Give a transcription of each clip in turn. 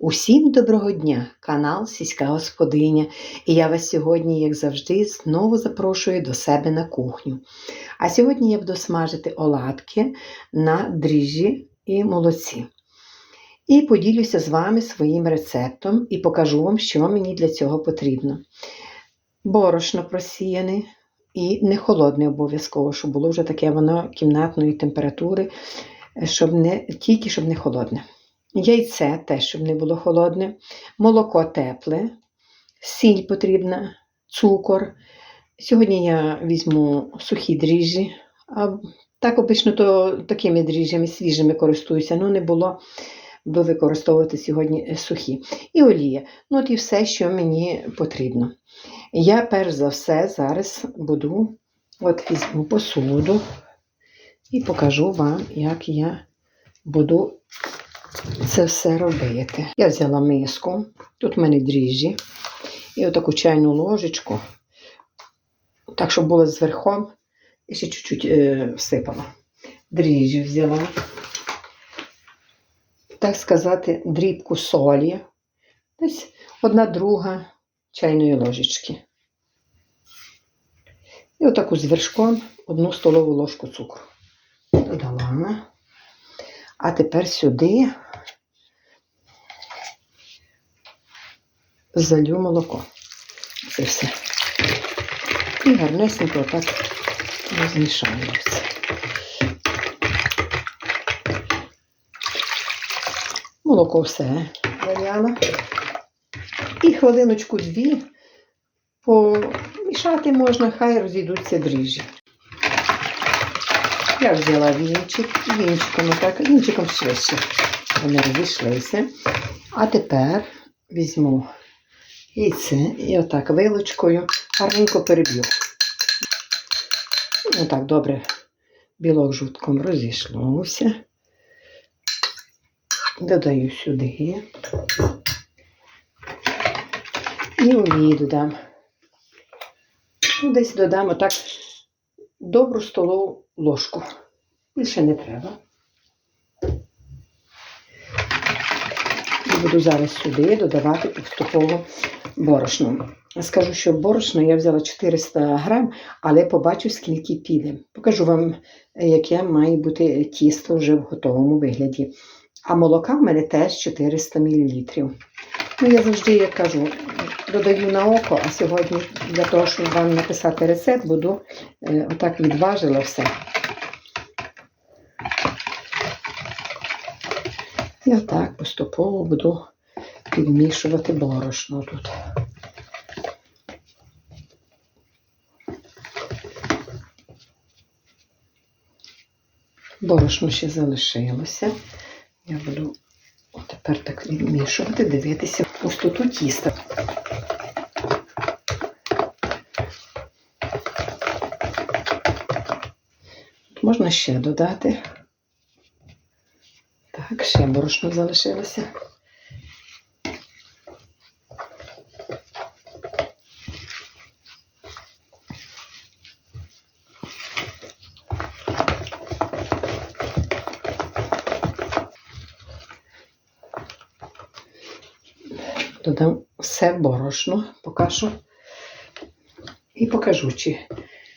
Усім доброго дня, канал Сільська Господиня. І я вас сьогодні, як завжди, знову запрошую до себе на кухню. А сьогодні я буду смажити оладки на дріжджі і молоці. І поділюся з вами своїм рецептом і покажу вам, що мені для цього потрібно. Борошно просіяне і не холодне обов'язково, щоб було вже таке воно кімнатної температури, щоб не, тільки щоб не холодне. Яйце теж, щоб не було холодне, молоко тепле, сіль потрібна, цукор. Сьогодні я візьму сухі дріжджі. А так обично то такими дріжджами свіжими користуюся, ну не було би використовувати сьогодні сухі. І олія. Ну от і все, що мені потрібно. Я перш за все зараз буду от візьму посуду і покажу вам, як я буду це все робити. Я взяла миску, тут в мене дріжджі, і отаку чайну ложечку, так, щоб було зверхом, і ще чуть-чуть е, всипала. Дріжджі взяла, так сказати, дрібку солі, десь одна друга чайної ложечки. І отаку з вершком одну столову ложку цукру. А тепер сюди залю молоко. Це все. І гарнесенько отак розмішаю все. Молоко все заляла. І хвилиночку-дві помішати можна, хай розійдуться дріжджі. Я взяла вінчик, вінчиком, отак, вінчиком швидше. Вони розійшлися. А тепер візьму яйце і отак вилочкою гарненько переб'ю. Отак добре білок жутком розійшлося. Додаю сюди. І олії додам. Ну, Десь додам отак добру столову ложку. Більше не треба. Буду зараз сюди додавати поступово борошно. Скажу, що борошно я взяла 400 грам, але побачу, скільки піде. Покажу вам, яке має бути тісто вже в готовому вигляді. А молока в мене теж 400 мл. Ну, я завжди, як кажу, додаю на око, а сьогодні для того, щоб вам написати рецепт, буду е, отак відважила все. І отак поступово буду підмішувати борошно тут. Борошно ще залишилося. Я буду тепер так відмішувати, дивитися пустоту тіста. Можна ще додати. Так, ще борошно залишилося. Додам все борошно, покажу. І покажу, чи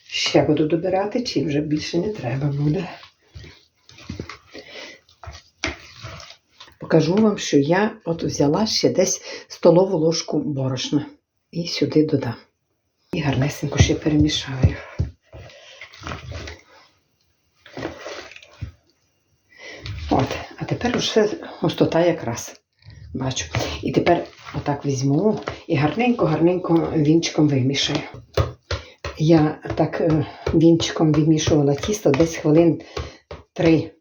ще буду добирати, чи вже більше не треба буде. Покажу вам, що я от взяла ще десь столову ложку борошна і сюди додам. І гарнесенько ще перемішаю. От, а тепер вже густота якраз бачу. І тепер отак візьму і гарненько-гарненько вінчиком вимішаю. Я так е, вінчиком вимішувала тісто десь хвилин 3.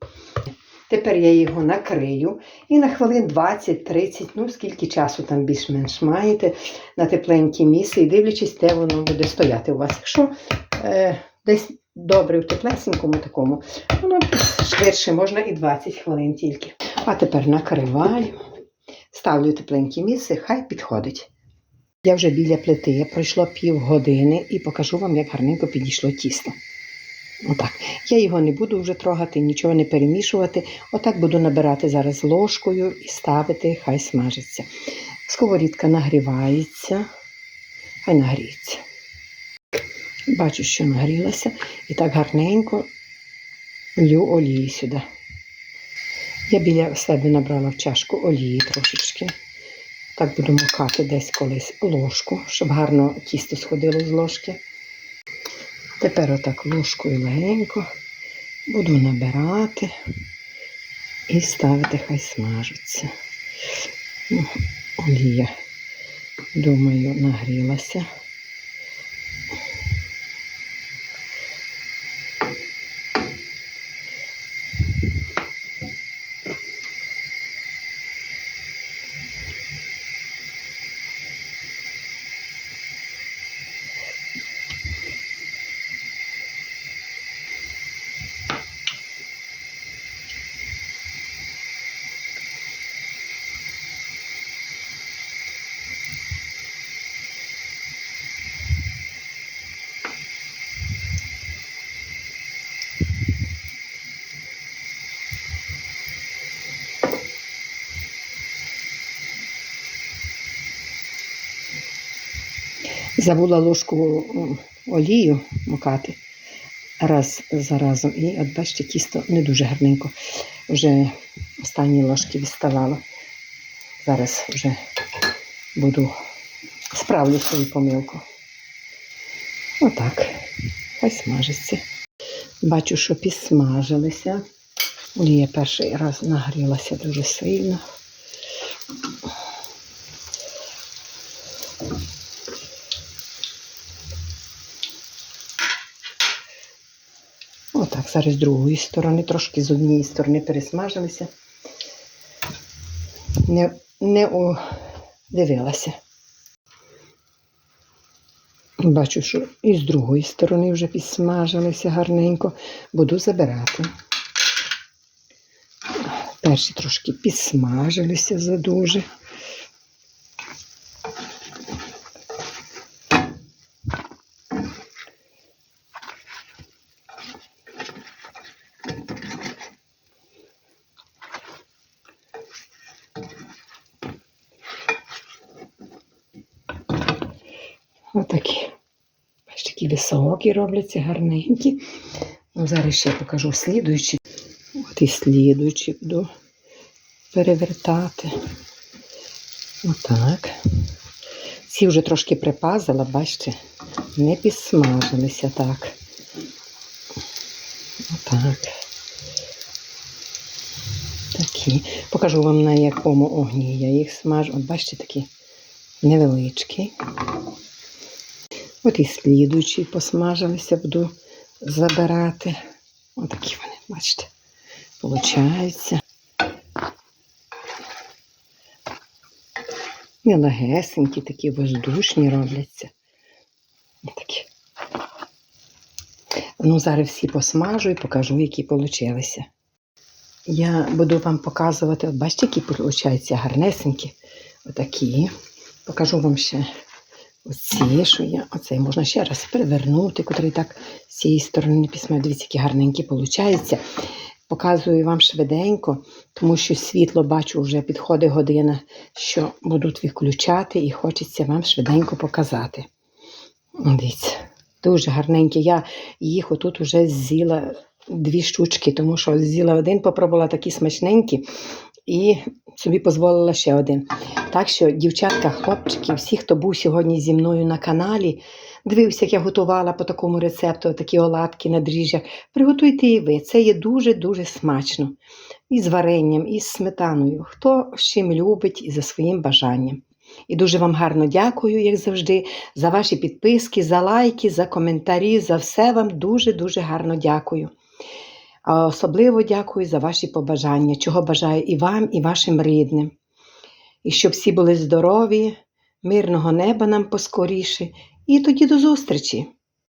Тепер я його накрию і на хвилин 20-30, ну скільки часу там більш-менш маєте на тепленькій місці, і дивлячись, де воно буде стояти у вас. Якщо е, десь добре в теплесенькому такому, воно швидше можна і 20 хвилин тільки. А тепер накриваю, ставлю тепленьке місце, хай підходить. Я вже біля плити, пройшло пів години і покажу вам, як гарненько підійшло тісто. Отак. Я його не буду вже трогати, нічого не перемішувати. Отак буду набирати зараз ложкою і ставити, хай смажиться. Сковорідка нагрівається, хай нагріється. Бачу, що нагрілася. І так гарненько лью олії сюди. Я біля себе набрала в чашку олії трошечки. Так буду макати десь колись ложку, щоб гарно тісто сходило з ложки. Тепер отак ложкою легенько буду набирати і ставити, хай смажиться. Ну, Олія, думаю, нагрілася. Забула ложку олію макати раз за разом. І от бачите, тісто не дуже гарненько. Вже останні ложки відставала. Зараз вже буду справлю свою помилку. Отак. Хай смажиться. Бачу, що підсмажилися. Олія перший раз нагрілася дуже сильно. Отак, зараз з другої сторони, трошки з однієї сторони пересмажилися. Не, не о, дивилася. Бачу, що і з другої сторони вже підсмажилися гарненько. Буду забирати. Перші трошки підсмажилися задуже. Отакі. Бачите, такі високі робляться, гарненькі. Ну, зараз ще покажу слідуючі. От і слідуючі буду перевертати. Отак. Ці вже трошки припазила, бачите, не підсмажилися так. Отак. Такі. Покажу вам на якому огні я їх смажу. От бачите, такі невеличкі. От і слідуючі посмажилися, буду забирати. Отакі вони, бачите, получаються. Не легесенькі, такі воздушні робляться. Такі. Ну, зараз всі посмажу і покажу, які получилися. Я буду вам показувати, от бачите, які получаються гарнесенькі. Отакі. Покажу вам ще Оці, що я, оцей можна ще раз перевернути, котрий так з цієї сторони письма. Дивіться, які гарненькі виходить. Показую вам швиденько, тому що світло бачу, вже підходить година, що будуть відключати, і хочеться вам швиденько показати. Дивіться, дуже гарненькі. Я їх отут вже з'їла дві штучки, тому що з'їла один, попробувала такі смачненькі і собі дозволила ще один. Так що, дівчатка, хлопчики, всі, хто був сьогодні зі мною на каналі, дивився, як я готувала по такому рецепту такі оладки на дріжджах, приготуйте і ви. Це є дуже-дуже смачно. І з варенням, і з сметаною. Хто з чим любить і за своїм бажанням. І дуже вам гарно дякую, як завжди, за ваші підписки, за лайки, за коментарі, за все вам дуже-дуже гарно дякую. Особливо дякую за ваші побажання, чого бажаю і вам, і вашим рідним. І щоб всі були здорові, мирного неба нам поскоріше. І тоді до зустрічі!